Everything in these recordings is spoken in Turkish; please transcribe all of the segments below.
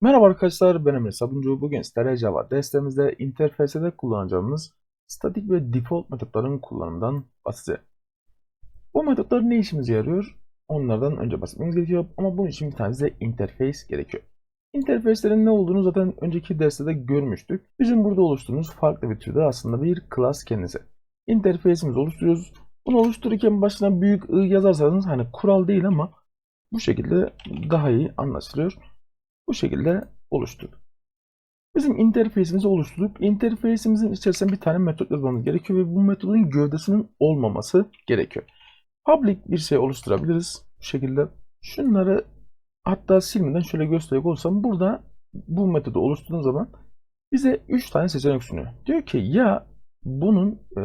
Merhaba arkadaşlar, ben Emre Sabuncu. Bugün Stereo Java derslerimizde interfeysede kullanacağımız statik ve default metotların kullanımından bahsedeceğim. Bu metotlar ne işimize yarıyor? Onlardan önce bahsetmemiz gerekiyor ama bunun için bir tane de interface gerekiyor. Interface'lerin ne olduğunu zaten önceki derste de görmüştük. Bizim burada oluşturduğumuz farklı bir türde aslında bir class kendisi. Interface'imizi oluşturuyoruz. Bunu oluştururken başına büyük I yazarsanız hani kural değil ama bu şekilde daha iyi anlaşılıyor bu şekilde oluşturduk. Bizim interface'imizi oluşturduk. Interface'imizin içerisinde bir tane metot yazmamız gerekiyor ve bu metodun gövdesinin olmaması gerekiyor. Public bir şey oluşturabiliriz bu şekilde. Şunları hatta silmeden şöyle gösterecek olsam burada bu metodu oluşturduğun zaman bize 3 tane seçenek sunuyor. Diyor ki ya bunun e,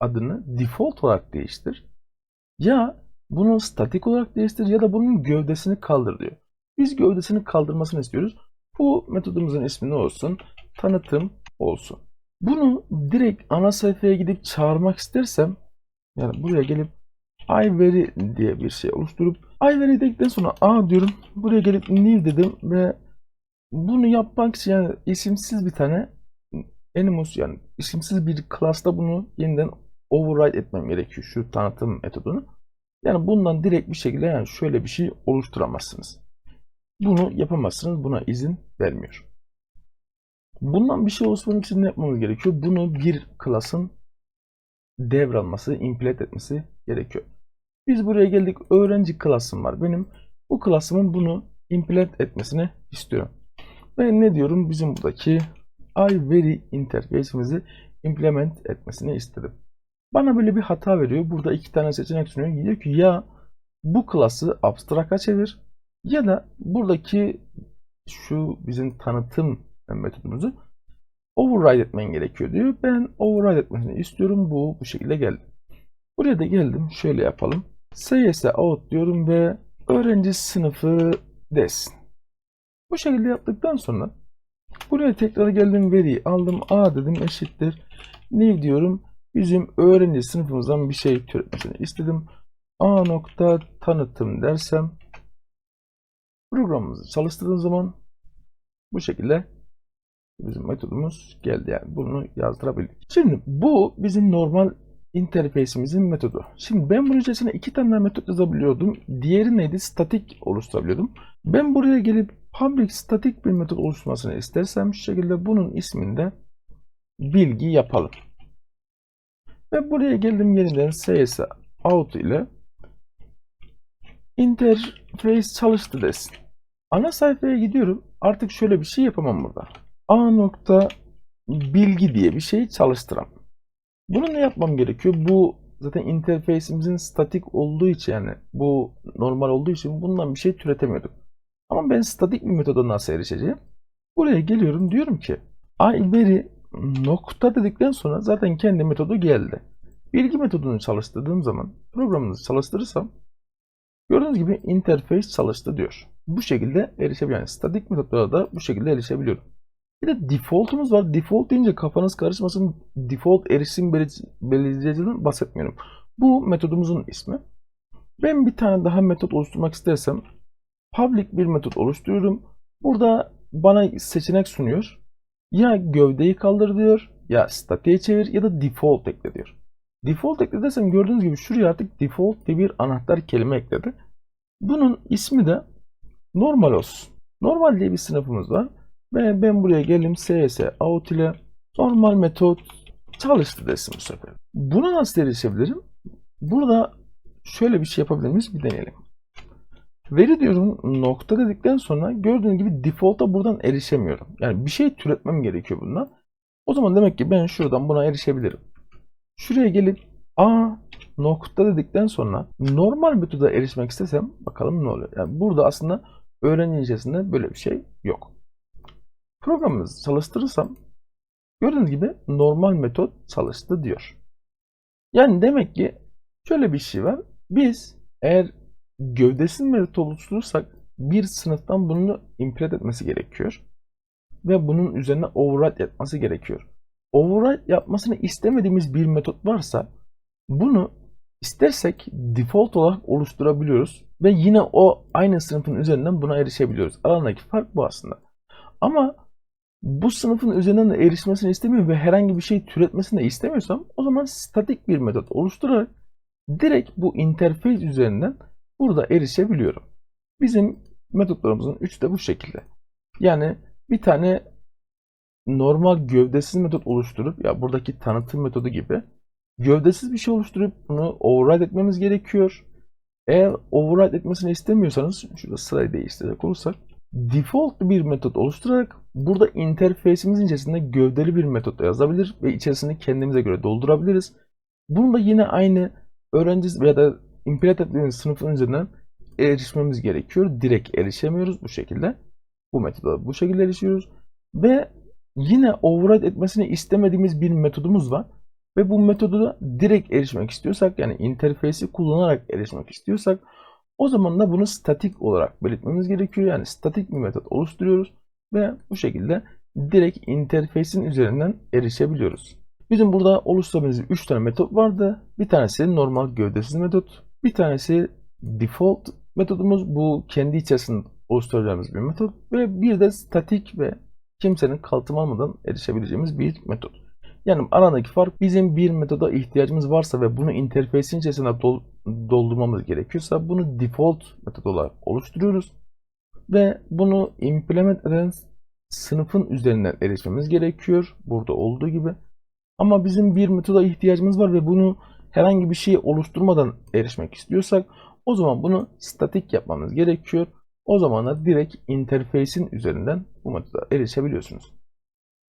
adını default olarak değiştir ya bunu statik olarak değiştir ya da bunun gövdesini kaldır diyor. Biz gövdesini kaldırmasını istiyoruz. Bu metodumuzun ismi ne olsun? Tanıtım olsun. Bunu direkt ana sayfaya gidip çağırmak istersem yani buraya gelip iVary diye bir şey oluşturup iVary dedikten sonra a diyorum. Buraya gelip new dedim ve bunu yapmak için yani isimsiz bir tane animus yani isimsiz bir class'ta bunu yeniden override etmem gerekiyor şu tanıtım metodunu. Yani bundan direkt bir şekilde yani şöyle bir şey oluşturamazsınız. Bunu yapamazsınız. Buna izin vermiyor. Bundan bir şey oluşturmak için ne yapmamız gerekiyor? Bunu bir class'ın devralması, implement etmesi gerekiyor. Biz buraya geldik. Öğrenci class'ım var benim. Bu class'ımın bunu implement etmesini istiyorum. Ben ne diyorum? Bizim buradaki iVary interface'imizi implement etmesini istedim. Bana böyle bir hata veriyor. Burada iki tane seçenek sunuyor. Diyor ki ya bu class'ı abstract'a çevir ya da buradaki şu bizim tanıtım metodumuzu override etmen gerekiyor diyor. Ben override etmesini istiyorum. Bu bu şekilde geldi. Buraya da geldim. Şöyle yapalım. CS out diyorum ve öğrenci sınıfı desin. Bu şekilde yaptıktan sonra buraya tekrar geldim veriyi aldım. A dedim eşittir. New diyorum. Bizim öğrenci sınıfımızdan bir şey türetmesini istedim. A nokta tanıtım dersem Programımızı çalıştırdığım zaman bu şekilde bizim metodumuz geldi yani bunu yazdırabildik. Şimdi bu bizim normal interface'imizin metodu. Şimdi ben bunun içerisine iki tane metot yazabiliyordum. Diğeri neydi? Statik oluşturabiliyordum. Ben buraya gelip public statik bir metot oluşturmasını istersem şu şekilde bunun isminde bilgi yapalım. Ve buraya geldim yeniden cs out ile interface çalıştı desin. Ana sayfaya gidiyorum. Artık şöyle bir şey yapamam burada. A nokta bilgi diye bir şey çalıştıram. Bunu ne yapmam gerekiyor? Bu zaten interface'imizin statik olduğu için yani bu normal olduğu için bundan bir şey türetemiyordum. Ama ben statik bir metoda nasıl erişeceğim? Buraya geliyorum diyorum ki iVary nokta dedikten sonra zaten kendi metodu geldi. Bilgi metodunu çalıştırdığım zaman programınızı çalıştırırsam Gördüğünüz gibi interface çalıştı diyor. Bu şekilde erişebiliyor. Yani statik metotlara da bu şekilde erişebiliyorum. Bir de default'umuz var. Default deyince kafanız karışmasın. Default erişim belirleyiciden bahsetmiyorum. Bu metodumuzun ismi. Ben bir tane daha metot oluşturmak istersem public bir metot oluşturuyorum. Burada bana seçenek sunuyor. Ya gövdeyi kaldır diyor, ya statiğe çevir ya da default ekle diyor. Default ekle gördüğünüz gibi şuraya artık default diye bir anahtar kelime ekledi. Bunun ismi de normal olsun. Normal diye bir sınıfımız var. Ve ben buraya geldim cs out ile normal metot çalıştı desin bu sefer. Buna nasıl erişebilirim? Burada şöyle bir şey yapabilir miyiz? Bir deneyelim. Veri diyorum nokta dedikten sonra gördüğünüz gibi default'a buradan erişemiyorum. Yani bir şey türetmem gerekiyor bundan. O zaman demek ki ben şuradan buna erişebilirim. Şuraya gelip A nokta dedikten sonra normal metoda erişmek istesem bakalım ne oluyor. Yani burada aslında öğrenci içerisinde böyle bir şey yok. Programımızı çalıştırırsam gördüğünüz gibi normal metot çalıştı diyor. Yani demek ki şöyle bir şey var. Biz eğer gövdesiz metot oluşturursak bir sınıftan bunu implement etmesi gerekiyor. Ve bunun üzerine override yapması gerekiyor override yapmasını istemediğimiz bir metot varsa bunu istersek default olarak oluşturabiliyoruz. Ve yine o aynı sınıfın üzerinden buna erişebiliyoruz. Aralarındaki fark bu aslında. Ama bu sınıfın üzerinden de erişmesini istemiyor ve herhangi bir şey türetmesini de istemiyorsam o zaman statik bir metot oluşturarak direkt bu interface üzerinden burada erişebiliyorum. Bizim metotlarımızın üçü de bu şekilde. Yani bir tane normal gövdesiz metot oluşturup ya buradaki tanıtım metodu gibi gövdesiz bir şey oluşturup bunu override etmemiz gerekiyor. Eğer override etmesini istemiyorsanız şurada sırayı değiştirecek olursak default bir metot oluşturarak burada interface'imizin içerisinde gövdeli bir metot yazabilir ve içerisini kendimize göre doldurabiliriz. Bunu da yine aynı öğrenci veya da implement ettiğimiz sınıfın üzerinden erişmemiz gerekiyor. Direkt erişemiyoruz bu şekilde. Bu metoda bu şekilde erişiyoruz. Ve yine override etmesini istemediğimiz bir metodumuz var. Ve bu metodu da direkt erişmek istiyorsak yani interface'i kullanarak erişmek istiyorsak o zaman da bunu statik olarak belirtmemiz gerekiyor. Yani statik bir metot oluşturuyoruz ve bu şekilde direkt interface'in üzerinden erişebiliyoruz. Bizim burada oluşturabildiğimiz 3 tane metot vardı. Bir tanesi normal gövdesiz metot. Bir tanesi default metodumuz. Bu kendi içerisinde oluşturacağımız bir metot. Ve bir de statik ve kimsenin kaltım almadan erişebileceğimiz bir metot. Yani aradaki fark bizim bir metoda ihtiyacımız varsa ve bunu interface'in içerisine dol- doldurmamız gerekiyorsa bunu default metod olarak oluşturuyoruz. Ve bunu implement eden sınıfın üzerinden erişmemiz gerekiyor. Burada olduğu gibi. Ama bizim bir metoda ihtiyacımız var ve bunu herhangi bir şey oluşturmadan erişmek istiyorsak o zaman bunu statik yapmamız gerekiyor. O zaman da direkt interface'in üzerinden bu metoda erişebiliyorsunuz.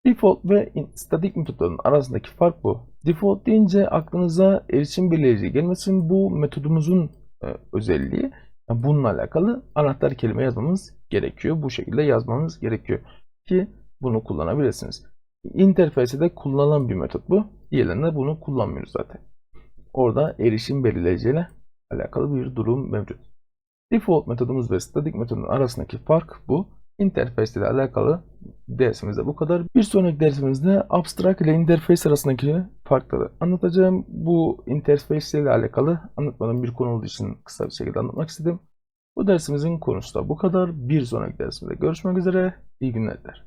Default ve statik metotların arasındaki fark bu. Default deyince aklınıza erişim belirleyici gelmesin. Bu metodumuzun e, özelliği. Yani bununla alakalı anahtar kelime yazmamız gerekiyor. Bu şekilde yazmamız gerekiyor ki bunu kullanabilirsiniz. Interface'de kullanılan bir metot bu. Diğerlerinde bunu kullanmıyoruz zaten. Orada erişim belirleyiciyle alakalı bir durum mevcut. Default metodumuz ve static metodun arasındaki fark bu. Interface ile alakalı dersimizde bu kadar. Bir sonraki dersimizde abstract ile interface arasındaki farkları anlatacağım. Bu interface ile alakalı anlatmadığım bir konu olduğu için kısa bir şekilde anlatmak istedim. Bu dersimizin konusu da bu kadar. Bir sonraki dersimizde görüşmek üzere. İyi günler.